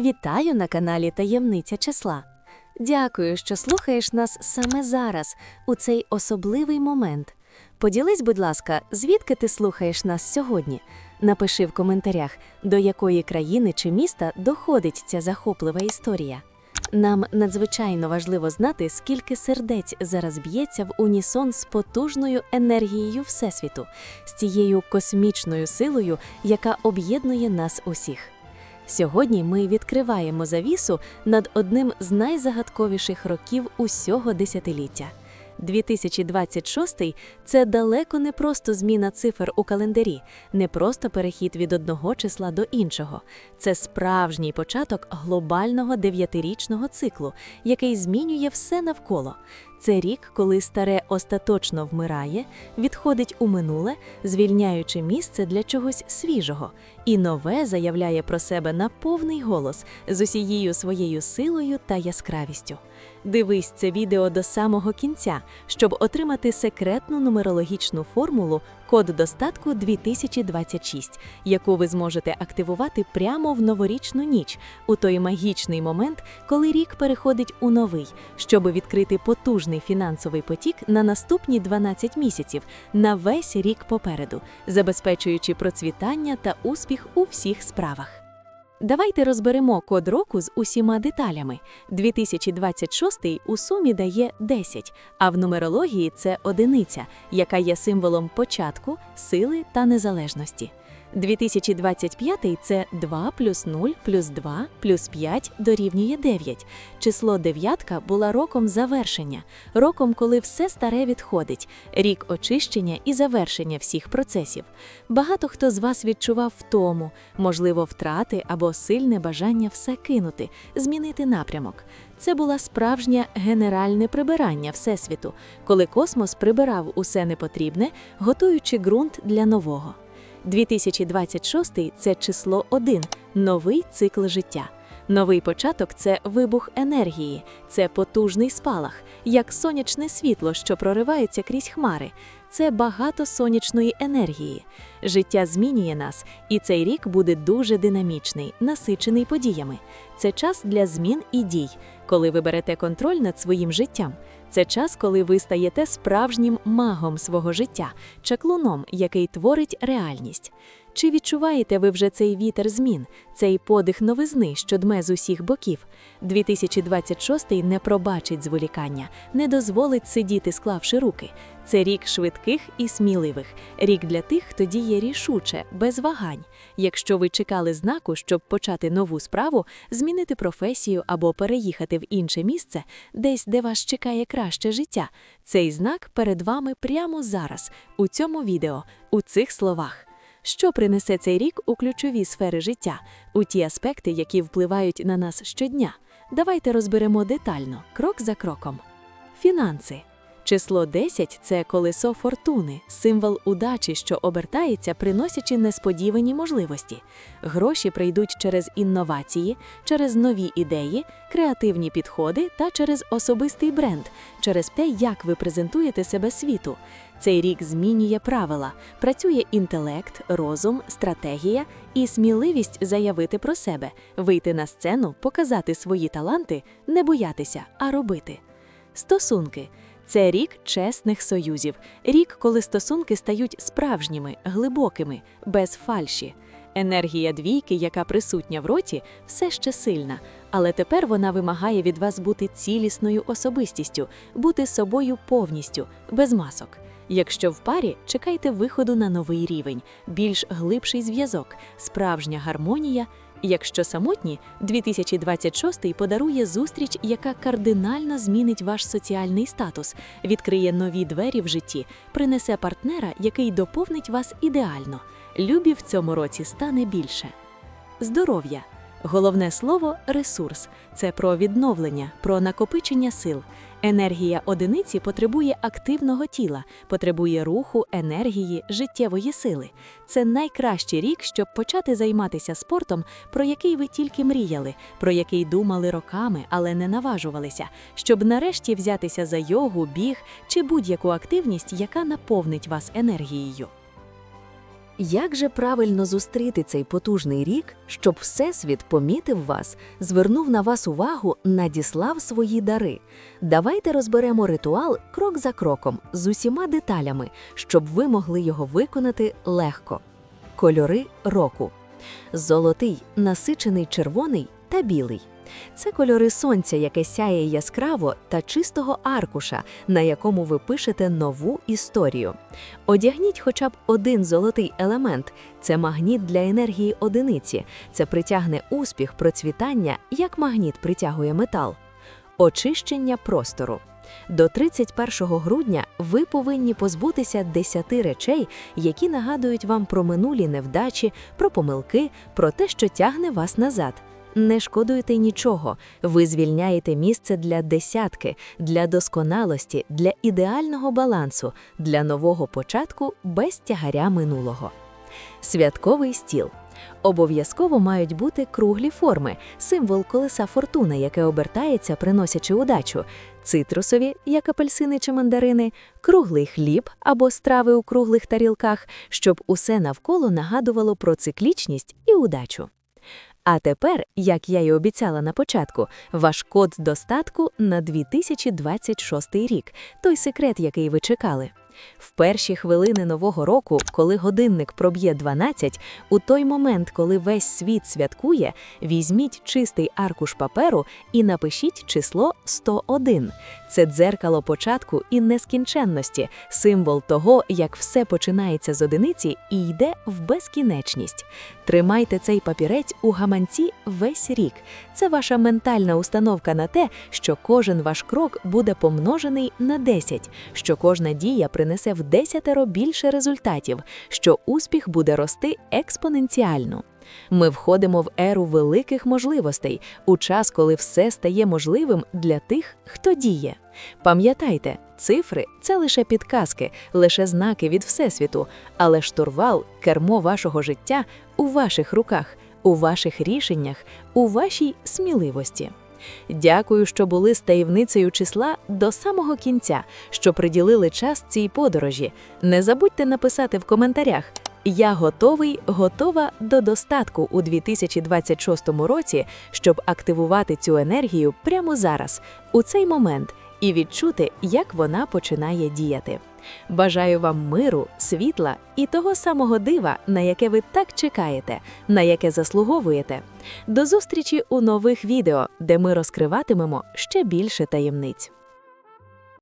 Вітаю на каналі Таємниця числа. Дякую, що слухаєш нас саме зараз, у цей особливий момент. Поділись, будь ласка, звідки ти слухаєш нас сьогодні? Напиши в коментарях, до якої країни чи міста доходить ця захоплива історія. Нам надзвичайно важливо знати, скільки сердець зараз б'ється в унісон з потужною енергією Всесвіту, з цією космічною силою, яка об'єднує нас усіх. Сьогодні ми відкриваємо завісу над одним з найзагадковіших років усього десятиліття. 2026 – це далеко не просто зміна цифр у календарі, не просто перехід від одного числа до іншого. Це справжній початок глобального дев'ятирічного циклу, який змінює все навколо. Це рік, коли старе остаточно вмирає, відходить у минуле, звільняючи місце для чогось свіжого, і нове заявляє про себе на повний голос з усією своєю силою та яскравістю. Дивись це відео до самого кінця, щоб отримати секретну нумерологічну формулу код достатку 2026, яку ви зможете активувати прямо в новорічну ніч, у той магічний момент, коли рік переходить у новий, щоб відкрити потужний фінансовий потік на наступні 12 місяців на весь рік попереду, забезпечуючи процвітання та успіх у всіх справах. Давайте розберемо код року з усіма деталями. 2026 у сумі дає 10, а в нумерології це одиниця, яка є символом початку, сили та незалежності. 2025 – це 2 плюс 0 плюс 2 плюс 5 дорівнює 9. Число дев'ятка була роком завершення, роком, коли все старе відходить, рік очищення і завершення всіх процесів. Багато хто з вас відчував втому, можливо, втрати або сильне бажання все кинути, змінити напрямок. Це була справжнє генеральне прибирання Всесвіту, коли космос прибирав усе непотрібне, готуючи ґрунт для нового. 2026 – це число 1, новий цикл життя. Новий початок це вибух енергії, це потужний спалах, як сонячне світло, що проривається крізь хмари. Це багато сонячної енергії. Життя змінює нас, і цей рік буде дуже динамічний, насичений подіями. Це час для змін і дій, коли ви берете контроль над своїм життям. Це час, коли ви стаєте справжнім магом свого життя, чаклуном, який творить реальність. Чи відчуваєте ви вже цей вітер змін, цей подих новизни, що дме з усіх боків? 2026 не пробачить зволікання, не дозволить сидіти, склавши руки. Це рік швидких і сміливих, рік для тих, хто діє рішуче, без вагань. Якщо ви чекали знаку, щоб почати нову справу, змінити професію або переїхати в інше місце, десь де вас чекає краще життя, цей знак перед вами прямо зараз, у цьому відео, у цих словах. Що принесе цей рік у ключові сфери життя, у ті аспекти, які впливають на нас щодня? Давайте розберемо детально, крок за кроком. Фінанси. Число 10 – це колесо фортуни, символ удачі, що обертається, приносячи несподівані можливості. Гроші прийдуть через інновації, через нові ідеї, креативні підходи та через особистий бренд, через те, як ви презентуєте себе світу. Цей рік змінює правила, працює інтелект, розум, стратегія і сміливість заявити про себе, вийти на сцену, показати свої таланти, не боятися, а робити. Стосунки це рік чесних союзів, рік, коли стосунки стають справжніми, глибокими, без фальші. Енергія двійки, яка присутня в роті, все ще сильна, але тепер вона вимагає від вас бути цілісною особистістю, бути собою повністю, без масок. Якщо в парі, чекайте виходу на новий рівень, більш глибший зв'язок, справжня гармонія. Якщо самотні, 2026 подарує зустріч, яка кардинально змінить ваш соціальний статус, відкриє нові двері в житті, принесе партнера, який доповнить вас ідеально. Любі в цьому році стане більше. Здоров'я. Головне слово ресурс. Це про відновлення, про накопичення сил. Енергія одиниці потребує активного тіла, потребує руху, енергії, життєвої сили. Це найкращий рік, щоб почати займатися спортом, про який ви тільки мріяли, про який думали роками, але не наважувалися, щоб нарешті взятися за йогу, біг чи будь-яку активність, яка наповнить вас енергією. Як же правильно зустріти цей потужний рік, щоб Всесвіт помітив вас, звернув на вас увагу, надіслав свої дари? Давайте розберемо ритуал крок за кроком з усіма деталями, щоб ви могли його виконати легко. Кольори року: золотий, насичений червоний та білий. Це кольори сонця, яке сяє яскраво та чистого аркуша, на якому ви пишете нову історію. Одягніть хоча б один золотий елемент це магніт для енергії одиниці, це притягне успіх, процвітання, як магніт притягує метал. Очищення простору. До 31 грудня ви повинні позбутися 10 речей, які нагадують вам про минулі невдачі, про помилки, про те, що тягне вас назад. Не шкодуйте нічого, ви звільняєте місце для десятки, для досконалості, для ідеального балансу, для нового початку без тягаря минулого. Святковий стіл. Обов'язково мають бути круглі форми, символ колеса фортуни, яке обертається, приносячи удачу, цитрусові, як апельсини чи мандарини, круглий хліб або страви у круглих тарілках, щоб усе навколо нагадувало про циклічність і удачу. А тепер, як я й обіцяла на початку, ваш код достатку на 2026 рік, той секрет, який ви чекали. В перші хвилини нового року, коли годинник проб'є 12, у той момент, коли весь світ святкує, візьміть чистий аркуш паперу і напишіть число 101. Це дзеркало початку і нескінченності, символ того, як все починається з одиниці і йде в безкінечність. Тримайте цей папірець у гаманці весь рік. Це ваша ментальна установка на те, що кожен ваш крок буде помножений на 10, що кожна дія принесе в десятеро більше результатів, що успіх буде рости експоненціально. Ми входимо в еру великих можливостей, у час, коли все стає можливим для тих, хто діє. Пам'ятайте, цифри це лише підказки, лише знаки від Всесвіту, але штурвал, кермо вашого життя у ваших руках, у ваших рішеннях, у вашій сміливості. Дякую, що були з таємницею числа до самого кінця, що приділили час цій подорожі. Не забудьте написати в коментарях. Я готовий, готова до достатку у 2026 році, щоб активувати цю енергію прямо зараз, у цей момент, і відчути, як вона починає діяти. Бажаю вам миру, світла і того самого дива, на яке ви так чекаєте, на яке заслуговуєте. До зустрічі у нових відео, де ми розкриватимемо ще більше таємниць.